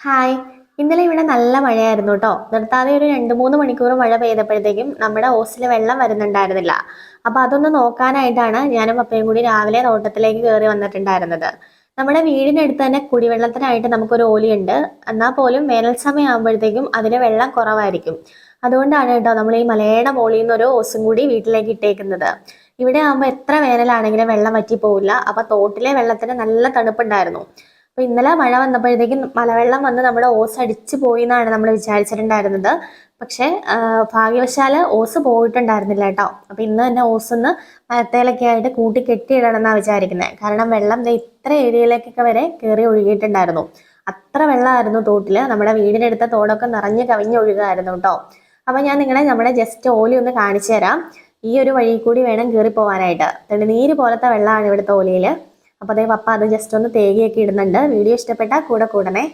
Hi. ഇന്നലെ ഇവിടെ നല്ല മഴയായിരുന്നു കേട്ടോ നിർത്താതെ ഒരു രണ്ട് മൂന്ന് മണിക്കൂർ മഴ പെയ്തപ്പോഴത്തേക്കും നമ്മുടെ ഓസിൽ വെള്ളം വരുന്നുണ്ടായിരുന്നില്ല. അപ്പൊ അതൊന്ന് നോക്കാനായിട്ടാണ് ഞാനും പപ്പയും കൂടി രാവിലെ തോട്ടത്തിലേക്ക് കയറി വന്നിട്ടുണ്ടായിരുന്നത്. നമ്മുടെ വീടിനടുത്ത് തന്നെ കുടിവെള്ളത്തിനായിട്ട് നമുക്കൊരു ഓലിയുണ്ട്. എന്നാൽ പോലും വേനൽ സമയം ആകുമ്പോഴത്തേക്കും അതിന് വെള്ളം കുറവായിരിക്കും. അതുകൊണ്ടാണ് കേട്ടോ നമ്മൾ ഈ മലയുടെ മുകളിൽ നിന്ന് ഒരു ഓസും കൂടി വീട്ടിലേക്ക് ഇട്ടേക്കുന്നത്. ഇവിടെ ആകുമ്പോൾ എത്ര വേനലാണെങ്കിലും വെള്ളം വറ്റി പോവില്ല അപ്പൊ തോട്ടിലെ വെള്ളത്തിന് നല്ല തണുപ്പുണ്ടായിരുന്നു. അപ്പൊ ഇന്നലെ മഴ വന്നപ്പോഴത്തേക്കും മലവെള്ളം വന്ന് നമ്മുടെ ഓസ് അടിച്ചു പോയി എന്നാണ് നമ്മൾ വിചാരിച്ചിട്ടുണ്ടായിരുന്നത്. പക്ഷെ ഭാഗ്യവശാൽ ഓസ് പോയിട്ടുണ്ടായിരുന്നില്ല കേട്ടോ. അപ്പൊ ഇന്ന് തന്നെ ഓസ് ഒന്ന് മരത്തേലൊക്കെ ആയിട്ട് കൂട്ടി കെട്ടിയിടണം എന്നാണ് വിചാരിക്കുന്നത് കാരണം വെള്ളം ഇത്ര ഏരിയയിലേക്കൊക്കെ വരെ കയറി ഒഴുകിയിട്ടുണ്ടായിരുന്നു. അത്ര വെള്ളമായിരുന്നു തോട്ടിൽ. നമ്മുടെ വീടിനടുത്ത തോടൊക്കെ നിറഞ്ഞു കവിഞ്ഞൊഴുകായിരുന്നു കേട്ടോ. അപ്പൊ ഞാൻ നിങ്ങളെ നമ്മുടെ ജസ്റ്റ് ഓലി ഒന്ന് കാണിച്ചു തരാം. ഈ ഒരു വഴി കൂടി വേണം കയറി പോകാനായിട്ട് തെളിനീര് പോലത്തെ വെള്ളമാണ് ഇവിടുത്തെ ഓലിയിൽ അപ്പോൾ അതേ പപ്പ അത് ജസ്റ്റ് ഒന്ന് തേകിയൊക്കെ ഇടുന്നുണ്ട്. വീഡിയോ ഇഷ്ടപ്പെട്ടാൽ കൂടെ കൂടണേ.